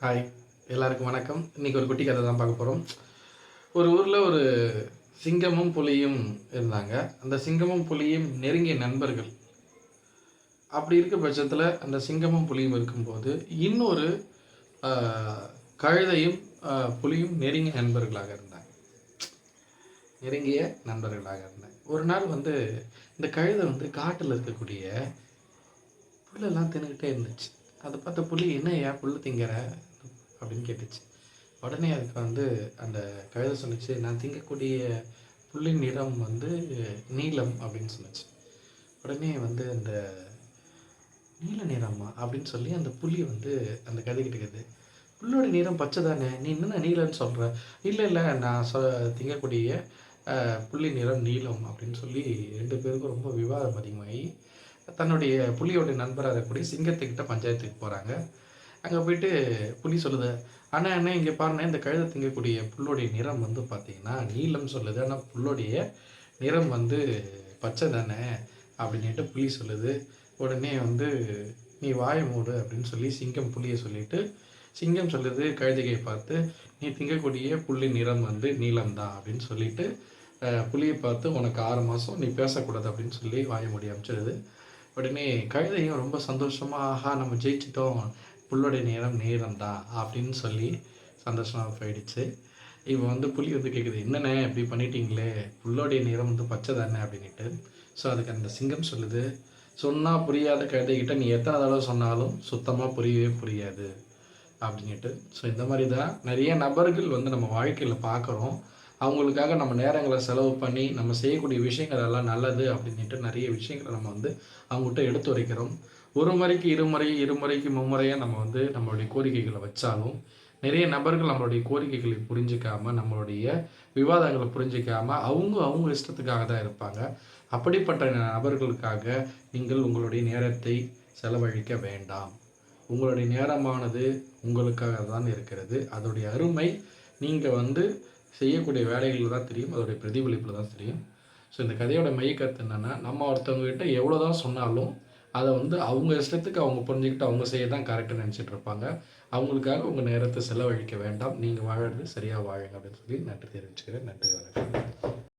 Hi எல்லாருக்கும் வணக்கம். இன்றைக்கி ஒரு குட்டி கதை தான் பார்க்க போகிறோம் ஒரு ஊரில் ஒரு சிங்கமும் புலியும் இருந்தாங்க. அந்த சிங்கமும் புலியும் நெருங்கிய நண்பர்கள். அப்படி இருக்க பட்சத்தில் அந்த சிங்கமும் புலியும் இருக்கும்போது இன்னொரு கழுதையும் புலியும் நெருங்கிய நண்பர்களாக இருந்தாங்க. நெருங்கிய நண்பர்களாக இருந்தாங்க. ஒரு நாள் வந்து இந்த கழுதை வந்து காட்டில் இருக்கக்கூடிய புல்லெல்லாம் தின்னுக்கிட்டே இருந்துச்சு. அதை பார்த்த புள்ளி என்ன ஏன் புல் திங்கிற? அப்படின்னு கேட்டுச்சு. உடனே அதுக்கு வந்து அந்த கழுதை சொன்னிச்சு நான் திங்கக்கூடிய புள்ளி நிறம் வந்து நீலம் அப்படின்னு சொன்னிச்சு. உடனே வந்து அந்த நீல நிறமா? அப்படின்னு சொல்லி அந்த புள்ளி வந்து அந்த கதைக்கிட்டு இருக்குது புல்லோட நிறம் பச்சை தானே? நீ என்ன நீலன்னு சொல்கிற இல்லை இல்லை நான் சொ திங்கக்கூடிய புள்ளி நிறம் நீலம் அப்படின்னு சொல்லி ரெண்டு பேருக்கும் ரொம்ப விவாதம் அதிகமாகி தன்னுடைய புலியோடைய நண்பராக இருக்கக்கூடிய சிங்கத்துக்கிட்ட பஞ்சாயத்துக்கு போகிறாங்க அங்கே போயிட்டு புலி சொல்லுது அண்ணா என்ன இங்கே பாருங்கள் இந்த கழுதை திங்கக்கூடிய புல்லோடைய நிறம் வந்து பார்த்தீங்கன்னா நீளம் சொல்லுது. ஆனால் புல்லோடைய நிறம் வந்து பச்சை தானே அப்படின்ட்டு புலி சொல்லுது. உடனே வந்து நீ வாய மூடு அப்படின்னு சொல்லி சிங்கம் புலியை சொல்லிட்டு சிங்கம் சொல்லுது கழுதையை பார்த்து நீ திங்கக்கூடிய புள்ளி நிறம் வந்து நீளம் தான் அப்படின்னு சொல்லிட்டு புளியை புலியை பார்த்து உனக்கு ஆறு மாதம் நீ பேசக்கூடாது அப்படின்னு சொல்லி வாய மூடி அமைச்சிடுது. உடனே கழுதையும் ரொம்ப சந்தோஷமாக நம்ம ஜெயிச்சிட்டோம். புல்லுடைய நேரம் நேரம் தான் அப்படின்னு சொல்லி சந்தோஷமாக போயிடுச்சு. இப்போ வந்து புலி வந்து கேட்குது என்னண்ணே இப்படி பண்ணிட்டீங்களே? புல்லுடைய நேரம் வந்து பச்சை தானே? அப்படின்ட்டு ஸோ அதுக்கு அந்த சிங்கம் சொல்லுது சொன்னால் புரியாத கழுதைகிட்ட நீ எத்தனை தடவை சொன்னாலும் சுத்தமாக புரியவே புரியாது. அப்படின்ட்டு ஸோ இந்த மாதிரி தான் நிறைய நபர்கள் வந்து நம்ம வாழ்க்கையில் பார்க்குறோம் அவங்களுக்காக நம்ம நேரங்களை செலவு பண்ணி நம்ம செய்யக்கூடிய விஷயங்கள் எல்லாம் நல்லது அப்படின்ட்டு நிறைய விஷயங்களை நம்ம வந்து அவங்ககிட்ட எடுத்து வைக்கிறோம். ஒரு முறைக்கு இருமுறை இருமுறைக்கு மும்முறையாக நம்ம வந்து நம்மளுடைய கோரிக்கைகளை வச்சாலும் நிறைய நபர்கள் நம்மளுடைய கோரிக்கைகளை புரிஞ்சிக்காம நம்மளுடைய விவாதங்களை புரிஞ்சிக்காம அவங்க அவங்க இஷ்டத்துக்காக தான் இருப்பாங்க. அப்படிப்பட்ட நபர்களுக்காக நீங்கள் உங்களுடைய நேரத்தை செலவழிக்க வேண்டாம். உங்களுடைய நேரமானது உங்களுக்காக தான் இருக்கிறது. அதோடைய அருமை நீங்கள் வந்து செய்யக்கூடிய வேலைகளில் தான் தெரியும் அதோடைய பிரதிபலிப்பில் தான் தெரியும். ஸோ இந்த கதையோட மையக்கருத்து என்னென்னா நம்ம ஒருத்தவங்ககிட்ட எவ்வளோ தான் சொன்னாலும் அதை வந்து அவங்க இஷ்டத்துக்கு அவங்க புரிஞ்சுக்கிட்டு அவங்க செய்ய தான் கரெக்டாக நினச்சிட்டு இருப்பாங்க. அவங்களுக்காக உங்கள் நேரத்தை செலவழிக்க வேண்டாம். நீங்கள் வாழறது சரியாக வாழுங்க அப்படின்னு சொல்லி நன்றி தெரிவிச்சுக்கிறேன். நன்றி வணக்கம்.